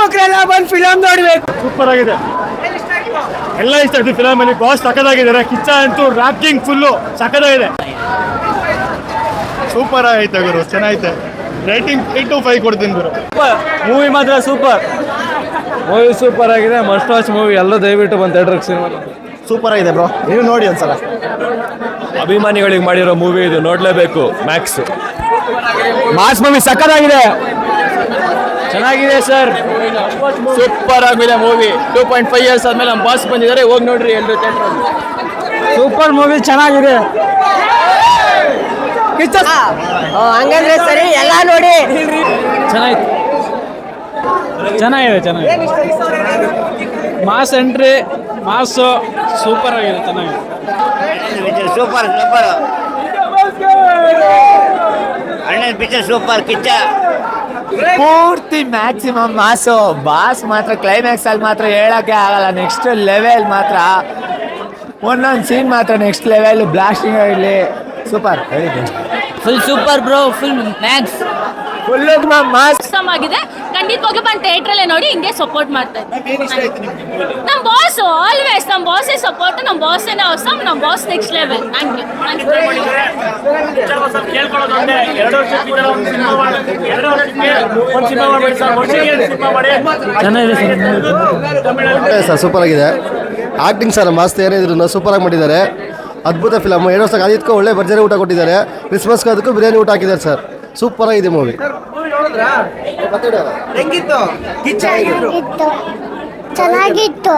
ಮಕ್ಕಳೆಲ್ಲ ಬಂದು ಫಿಲಮ್ ನೋಡ್ಬೇಕು. ಸೂಪರ್ ಆಗಿದೆ. ಎಲ್ಲ ಇಷ್ಟ ಆಯ್ತು ಫಿಲಮ್ ಅಲ್ಲಿ. ಬಾಸ್ ಸಕದಾಗಿದ್ದಾರೆ ಕಿಚ್ಚ ಅಂತೂ ರಾಕಿಂಗ್ ಫುಲ್ಲು ಸಕದಾಗಿದೆ ಸೂಪರ್ ಆಗೈತೆ ಗುರು. ಚೆನ್ನಾಗೈತೆ ರೇಟಿಂಗ್ ಏಟ್ ಟು ಫೈವ್ ಕೊಡ್ತೀನಿ ಗುರು. ಮೂವಿ ಮಾತ್ರ ಸೂಪರ್ ಮೂವಿ ಸೂಪರ್ ಆಗಿದೆ. ಮಸ್ಟ್ ವಾಚ್ ಮೂವಿ ಎಲ್ಲ ದಯವಿಟ್ಟು ಬಂದು ಥಿಯೇಟ್ರಿಗೆ ಸಿನಿಮಾ ಸೂಪರ್ ಆಗಿದೆ ಬ್ರೋ ನೀವು ನೋಡಿ ಒಂದ್ಸಲ. ಅಭಿಮಾನಿಗಳಿಗೆ ಮಾಡಿರೋ ಮೂವಿ ಇದು ನೋಡಲೇಬೇಕು ಮ್ಯಾಕ್ಸ್ ಮಾಸ್ ಮೂವಿ ಸಖತ್ತಾಗಿದೆ. ಚೆನ್ನಾಗಿದೆ ಸರ್ ಸೂಪರ್ ಆಗಿದೆ movie two point five years ಆದ್ಮೇಲೆ ನಮ್ಮ ಬಾಸ್ ಬಂದಿದ್ದಾರೆ ಹೋಗಿ ನೋಡ್ರಿ ಎಲ್ಲರೂ ಸೂಪರ್ ಮೂವಿ ಚೆನ್ನಾಗಿದೆ. ಹಂಗಂದ್ರೆ ಸರಿ ಎಲ್ಲ ನೋಡಿ. ಚೆನ್ನಾಗಿತ್ತು ಚೆನ್ನಾಗಿದೆ ಚೆನ್ನಾಗಿದೆ. ಮಾಸ್ ಎಂಟ್ರಿ ಮಾಸು ಸೂಪರ್ ಆಗಿದೆ ಚೆನ್ನಾಗಿದೆ ಸೂಪರ್ ಸೂಪರ್ ಅಣ್ಣನ ಪಿಕ್ಚರ್ ಸೂಪರ್ ಕಿಚ್ಚ. ಪೂರ್ತಿ ಮ್ಯಾಕ್ಸಿಮಮ್ ಮಾಸು. ಬಾಸ್ ಮಾತ್ರ ಕ್ಲೈಮ್ಯಾಕ್ಸ್ ಅಲ್ಲಿ ಮಾತ್ರ ಹೇಳಕ್ಕೆ ಆಗಲ್ಲ. ನೆಕ್ಸ್ಟ್ ಲೆವೆಲ್ ಮಾತ್ರ. ಒಂದೊಂದು ಸೀನ್ ಮಾತ್ರ ನೆಕ್ಸ್ಟ್ ಲೆವೆಲ್ ಬ್ಲಾಸ್ಟಿಂಗ್ ಆಗಲಿ super full super bro full Max custom ಆಗಿದೆ. ಖಂಡಿತವಾಗ್ಲೂ ಬಂದು ಥಿಯೇಟ್ರಲ್ಲೇ ನೋಡಿ ಹಿಂಗೆ ಸಪೋರ್ಟ್ ಮಾಡ್ತಾ ಇದ್ದಾರೆ ನಮ್ಮ ಬಾಸ್ ಆಲ್ವೇಸ್ ನಮ್ಮ ಬಾಸೇ ಸಪೋರ್ಟ್ ನಮ್ಮ ಬಾಸೇ ಅವಸಮ್ ನಮ್ಮ boss next level thank you sir super ಆಗಿದೆ ಆಕ್ಟಿಂಗ್ ಸರ್ ಮಾಸ್ತ ಏನಿದ್ರು ಸೂಪರ್ ಆಗಿ ಮಾಡಿದ್ದಾರೆ. ಅದ್ಭುತ ಫಿಲಮ್ ಎರಡು ವರ್ಷಕ್ಕೆ ಅದಕ್ಕೂ ಒಳ್ಳೆ ಭರ್ಜರಿ ಊಟ ಕೊಟ್ಟಿದ್ದಾರೆ. ಕ್ರಿಸ್ಮಸ್ಗೆ ಅದಕ್ಕೂ ಬಿರಿಯಾನಿ ಊಟ ಹಾಕಿದ್ದಾರೆ ಸರ್. ಸೂಪರ್ ಆಗಿದೆ ಮೂವಿ ಹೆಂಗಿತ್ತು? ಕಿಚ್ಚ ಹೇಗಿದ್ರು ಇತ್ತು ಚೆನ್ನಾಗಿತ್ತು.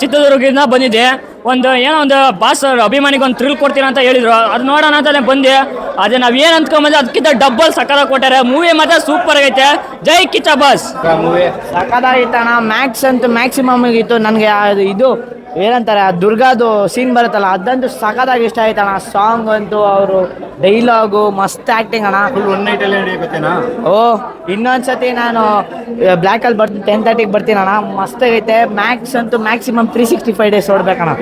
ಚಿತ್ರದುರ್ಗದಿಂದ ಬಂದಿದ್ದೆ. ಒಂದು ಏನೋ ಒಂದು ಬಾಸ್ ಅಭಿಮಾನಿಗೆ ಒಂದು ಥ್ರಿಲ್ ಕೊಡ್ತೀನಿ ಅಂತ ಹೇಳಿದ್ರು. ಅದು ನೋಡೋಣ ಅಂತಲೇ ಬಂದೆ. ಅದೇ ನಾವು ಏನು ಅಂದ್ಕೊಂಬಂದ್ರೆ ಅದಕ್ಕಿಂತ ಡಬ್ಬಲ್ ಸಕ್ಕದ ಕೊಟ್ಟಾರೆ. ಮೂವಿ ಮಾತ್ರ ಸೂಪರ್ ಆಗೈತೆ. ಜೈ ಕಿಚ್ಚ ಬಾಸ್ ಸಖತ್ತಾಗಿತ್ತಣ್ಣ ಮ್ಯಾಕ್ಸ್ ಅಂತ ಮ್ಯಾಕ್ಸಿಮಮ್ ಇತ್ತು ನನಗೆ ಇದು ಏನಂತಾರೆ ಆ ದುರ್ಗಾದು ಸೀನ್ ಬರುತ್ತಲ್ಲ ಅದಂತೂ ಸಖತ್ತಾಗಿ ಇಷ್ಟ ಆಯ್ತಣ್ಣ ಸಾಂಗ್ ಅಂತೂ ಅವರು ಡೈಲಾಗು ಮಸ್ತ್ ಆ್ಯಕ್ಟಿಂಗ್ ಅಣ್ಣ. ಫುಲ್ ಒನ್ ನೈಟ್ ಎಲ್ಲ ಹಿಡಿಯಕತ್ತೇನಾ ಓ ಇನ್ನೊಂದ್ಸತಿ ನಾನು ಬ್ಲ್ಯಾಕಲ್ಲಿ ಬರ್ತೀನಿ ಟೆನ್ ತರ್ಟಿಗೆ ಬರ್ತೀನಿ ಅಣ್ಣ. ಮಸ್ತ್ ಆಗೈತೆ ಮ್ಯಾಕ್ಸ್ ಅಂತೂ maximum three sixty five days ನೋಡ್ಬೇಕಣ್ಣ